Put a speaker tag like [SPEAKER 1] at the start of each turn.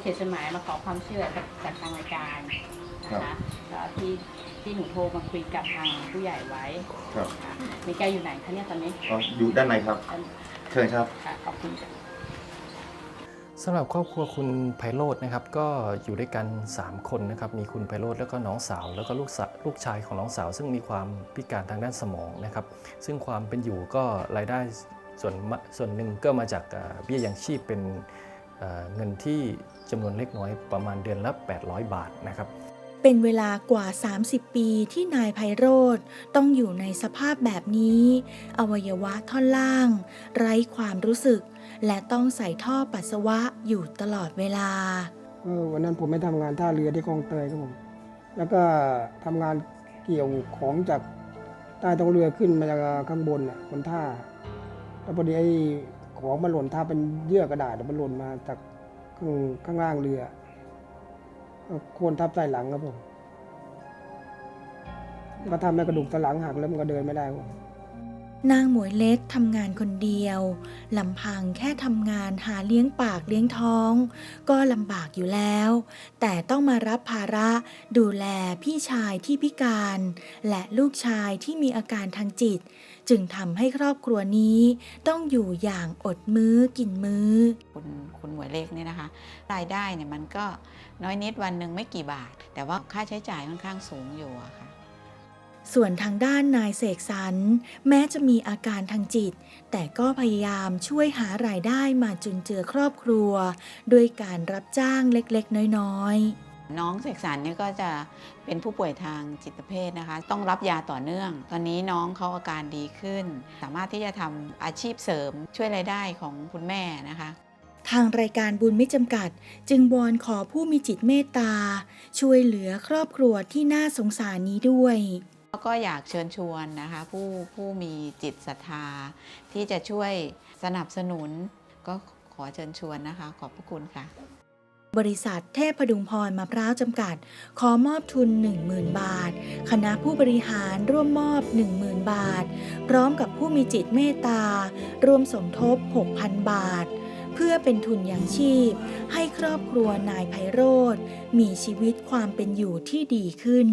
[SPEAKER 1] เขียนจดหมายมาขอความช่วยเหลือจากจากทางรายการนะคะแล้วที่ที่หนูโทรมาคุยกับทางผู้ใหญ่ไว้
[SPEAKER 2] ครับ
[SPEAKER 1] ค่ะมีแกอยู่ไหนคะเนี่ยตอนนี้
[SPEAKER 2] อ๋ออยู่ด้านในครับ เชิญครับ
[SPEAKER 1] ค่ะขอบคุณค่ะ
[SPEAKER 3] สำหรับครอบครัวคุณไพโรจน์นะครับก็อยู่ด้วยกัน 3 คนนะครับมีคุณไพโรจน์แล้วก็น้องสาว แล้วก็ลูกสะลูกชายของน้องสาว ซึ่งมีความพิการทางด้านสมองนะครับซึ่งความเป็นอยู่ก็รายได้ส่วนมะส่วนหนึ่งก็มาจากเอ่อเบี้ยยังชีพเป็น เอ่อเงินที่จำนวนเล็กน้อยประมาณเดือนละ 800 บาทนะครับ
[SPEAKER 4] เป็นเวลากว่า 30 ปีที่นายไพโรธต้องอยู่ในสภาพแบบนี้ อวัยวะท่อนล่าง ไร้ความรู้สึก และต้องใส่ท่อปัสสาวะอยู่ตลอดเวลา
[SPEAKER 5] เออวันนั้นผมไปทำงานท่าเรือที่คลองเตยครับผมแล้วก็ทำงานเกี่ยวของจากใต้ท้องเรือขึ้นมาจากข้างบนน่ะบนท่าแล้วพอดีไอ้ ของมันหล่นท่าเป็นเยื่อกระดาษมันหล่นมาจากข้างข้างล่างเรือก็โคนทับใต้หลังครับผมก็ทำให้กระดูกสันหลังหักแล้วมันก็เดินไม่ได้ครับ
[SPEAKER 4] นางหมวยเล็กทำงานคนเดียวลำพังแค่ทำงานหาเลี้ยงปากเลี้ยงท้อง ก็ลำบากอยู่แล้ว แต่ต้องมารับภาระดูแลพี่ชายที่พิการ และลูกชายที่มีอาการทางจิต จึงทำให้ครอบครัวนี้ต้องอยู่อย่างอดมื้อกินมื้อ
[SPEAKER 6] คุณคุณหมวยเล็กเนี่ยนะคะ รายได้เนี่ยมันก็น้อยนิดวันหนึ่งไม่กี่บาท แต่ว่าค่าใช้จ่ายค่อนข้างสูงอยู่อะค่ะ
[SPEAKER 4] ส่วนทางด้านนายเสกสรรแม้จะมีอาการทางจิต แต่ก็พยายามช่วยหารายได้มาจุนเจือครอบครัว ด้วยการรับจ้างเล็กๆ น้อยๆ
[SPEAKER 6] น้องเสกสรรเนี่ยก็จะเป็นผู้ป่วยทางจิตเภทนะคะ ต้องรับยาต่อเนื่อง ตอนนี้น้องเขาอาการดีขึ้น สามารถที่จะทำอาชีพเสริมช่วยรายได้ของคุณแม่นะคะ
[SPEAKER 4] ทางรายการบุญไม่จำกัด จึงวอนขอผู้มีจิตเมตตา ช่วยเหลือครอบครัวที่น่าสงสารนี้ด้วย
[SPEAKER 6] แล้ว ก็อยากเชิญชวนนะคะผู้ผู้มีจิตศรัทธา ที่จะช่วยสนับสนุน ก็ขอเชิญชวนนะคะ ขอบพระคุณค่ะ
[SPEAKER 4] บริษัทเทพพดุงพรมะพร้าวจำกัด ขอมอบทุน 10,000 บาท คณะผู้บริหารร่วมมอบ 10,000 บาท พร้อมกับผู้มีจิตเมตตา รวมสมทบ 6,000 บาท เพื่อเป็นทุนยังชีพ ให้ครอบครัวนายไพโรธมีชีวิตความเป็นอยู่ที่ดีขึ้น